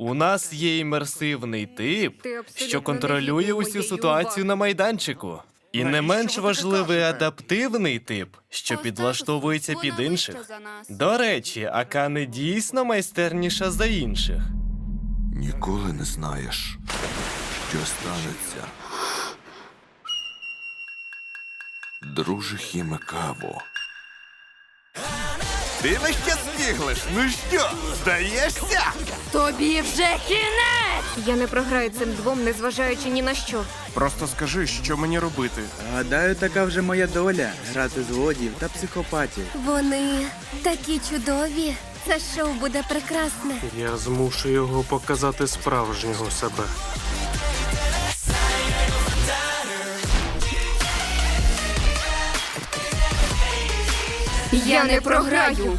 У нас є імерсивний тип, що контролює усю ситуацію на майданчику. І не менш важливий адаптивний тип, що підлаштовується під інших. До речі, Акане дійсно майстерніша за інших. Ніколи не знаєш, що станеться. Друже Хімекаво. Ти на ще зніглиш? Ну що, здаєшся? Тобі вже кінець! Я не програю цим двом, незважаючи ні на що. Просто скажи, що мені робити. Гадаю, така вже моя доля грати злодіїв та психопатів. Вони такі чудові. Це шоу буде прекрасне. Я змушу його показати справжнього себе. Я не програю!